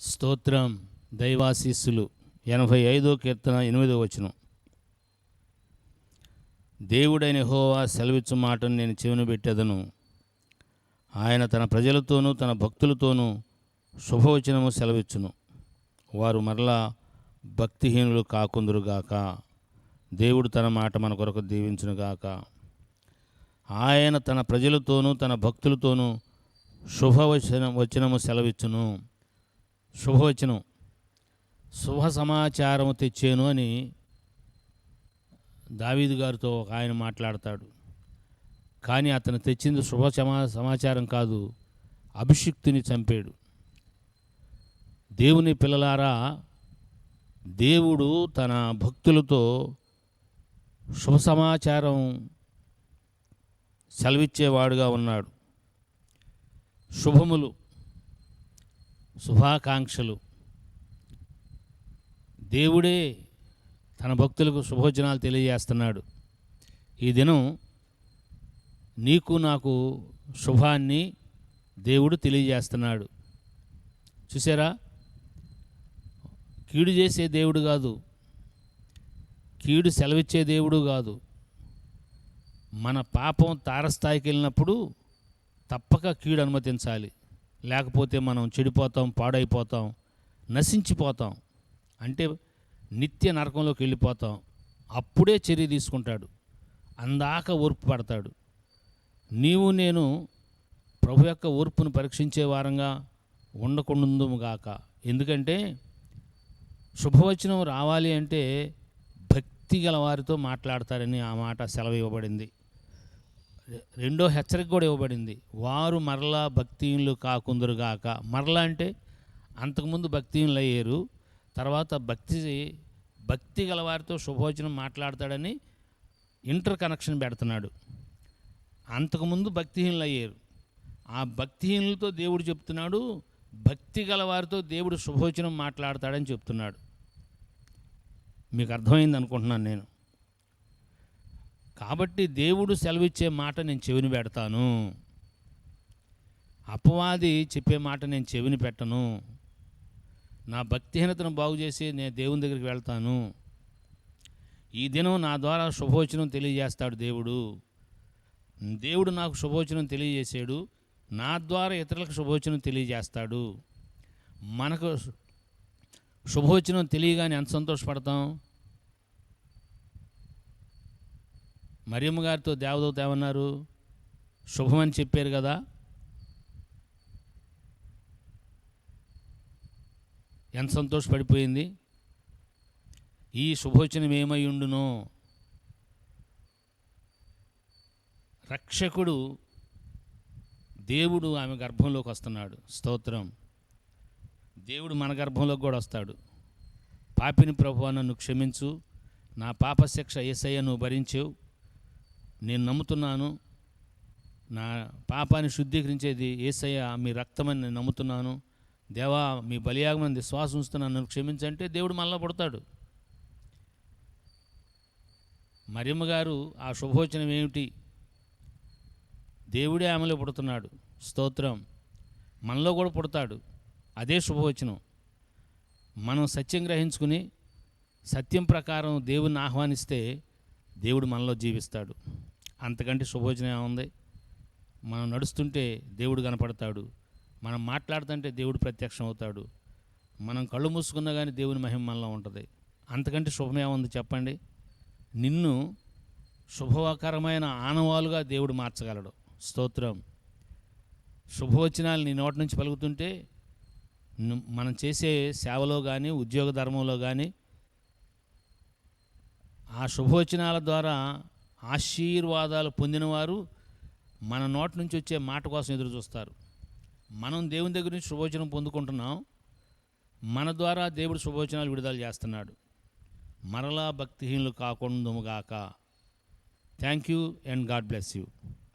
స్తోత్రం దైవాశీస్సులు. ఎనభై ఐదో కీర్తన ఎనిమిదో వచనం. దేవుడైన హోవా సెలవిచ్చు మాటను నేను చెవిన పెట్టేదను. ఆయన తన ప్రజలతోనూ తన భక్తులతోనూ శుభవచనము సెలవిచ్చును. వారు మరలా భక్తిహీనులు కాకుందురుగాక దేవుడు తన మాట మన కొరకు దీవించునుగాక ఆయన తన ప్రజలతోనూ తన భక్తులతోనూ శుభవచన వచనము సెలవిచ్చును. శుభవచనం. శుభ సమాచారం తెచ్చాను అని దావీదు గారితో ఒక ఆయన మాట్లాడతాడు. కానీ అతను తెచ్చింది శుభ సమా సమాచారం కాదు అభిషిక్తుని చంపాడు. దేవుని పిల్లలారా దేవుడు తన భక్తులతో శుభ సమాచారం సెలవిచ్చేవాడుగా ఉన్నాడు. శుభములు శుభాకాంక్షలు. దేవుడే తన భక్తులకు శుభోజనాలు తెలియజేస్తున్నాడు. ఈ దినం నీకు నాకు శుభాన్ని దేవుడు తెలియజేస్తున్నాడు. చూసారా? కీడు చేసే దేవుడు కాదు. కీడు సెలవిచ్చే దేవుడు కాదు. మన పాపం తారస్థాయికి వెళ్ళినప్పుడు తప్పక కీడు అనుమతించాలి. లేకపోతే మనం చెడిపోతాం పాడైపోతాం నశించిపోతాం అంటే నిత్య నరకంలోకి వెళ్ళిపోతాం అప్పుడే చర్య తీసుకుంటాడు. అందాక ఓర్పు పడతాడు. నీవు నేను ప్రభు యొక్క ఓర్పును పరీక్షించే వారంగా ఉండకుండుగాక ఎందుకంటే శుభవచనం రావాలి అంటే భక్తి గల వారితో మాట్లాడతారని ఆ మాట సెలవు ఇవ్వబడింది రెండో హెచ్చరిక కూడా ఇవ్వబడింది. వారు మరలా భక్తిహీనులు కాకుందరుగాక మరలా అంటే అంతకుముందు భక్తిహీనులు అయ్యారు. తర్వాత భక్తి భక్తి గలవారితో శుభోచనం మాట్లాడతాడని ఇంటర్ కనెక్షన్ పెడుతున్నాడు. అంతకుముందు భక్తిహీనులు అయ్యారు. ఆ భక్తిహీనులతో దేవుడు చెప్తున్నాడు భక్తి గలవారితో దేవుడు శుభోచనం మాట్లాడతాడని చెప్తున్నాడు. మీకు అర్థమైంది అనుకుంటున్నాను నేను. కాబట్టి దేవుడు సెలవిచ్చే మాట నేను చెవిని పెడతాను. అపవాది చెప్పే మాట నేను చెవిని పెట్టను. నా భక్తిహీనతను బాగు చేసి నేను దేవుని దగ్గరికి వెళ్తాను. ఈ దినం నా ద్వారా శుభోచనం తెలియజేస్తాడు దేవుడు. దేవుడు నాకు శుభోచనం తెలియజేశాడు. నా ద్వారా ఇతరులకు శుభోచనం తెలియజేస్తాడు. మనకు శుభోచనం తెలియగానే ఎంత సంతోషపడతాం? మరియమ్మ గారితో దేవదూత ఏమన్నారు? శుభమని చెప్పారు కదా. ఎంత సంతోషపడిపోయింది. ఈ శుభోచనం ఏమై ఉండునో. రక్షకుడు దేవుడు ఆమె గర్భంలోకి వస్తున్నాడు. స్తోత్రం. దేవుడు మన గర్భంలోకి కూడా వస్తాడు. పాపిని ప్రభు నన్ను క్షమించు. నా పాప శిక్ష ఏసయ్య నువ్వు భరించేవు నేను నమ్ముతున్నాను. నా పాపాన్ని శుద్ధీకరించేది ఏసయ్య మీ రక్తమని నేను నమ్ముతున్నాను. దేవా మీ బలియాగమని శ్వాస ఉంచుతున్నాను నన్ను క్షమించంటే దేవుడు మళ్ళా పుడతాడు. మరియమ్మ గారు ఆ శుభవచనం ఏమిటి? దేవుడే ఆమెలో పుడుతున్నాడు. స్తోత్రం. మనలో కూడా పుడతాడు. అదే శుభవచనం. మనం సత్యం గ్రహించుకుని సత్యం ప్రకారం దేవుణ్ణి ఆహ్వానిస్తే దేవుడు మనలో జీవిస్తాడు. అంతకంటే శుభోజనం ఏముంది? మనం నడుస్తుంటే దేవుడు కనపడతాడు. మనం మాట్లాడుతుంటే దేవుడు ప్రత్యక్షం అవుతాడు మనం కళ్ళు మూసుకున్నా కానీ దేవుని మహిమ మనలో ఉంటుంది. అంతకంటే శుభమేముంది చెప్పండి? నిన్ను శుభకరమైన ఆనవాలుగా దేవుడు మార్చగలడు. స్తోత్రం. శుభవచనాలు నీ నోటి నుంచి పలుకుతుంటే మనం చేసే సేవలో కానీ ఉద్యోగ ధర్మంలో కానీ ఆ శుభవచనాల ద్వారా ఆశీర్వాదాలు పొందినవారు మన నోటి నుంచి వచ్చే మాట కోసం ఎదురు చూస్తారు. మనం దేవుని దగ్గర నుంచి శుభోచనం పొందుకుంటున్నాం. మన ద్వారా దేవుడు శుభోచనాలు విడుదల చేస్తున్నాడు. మరలా భక్తిహీనులు కాకుండాముగాక thank you and God bless you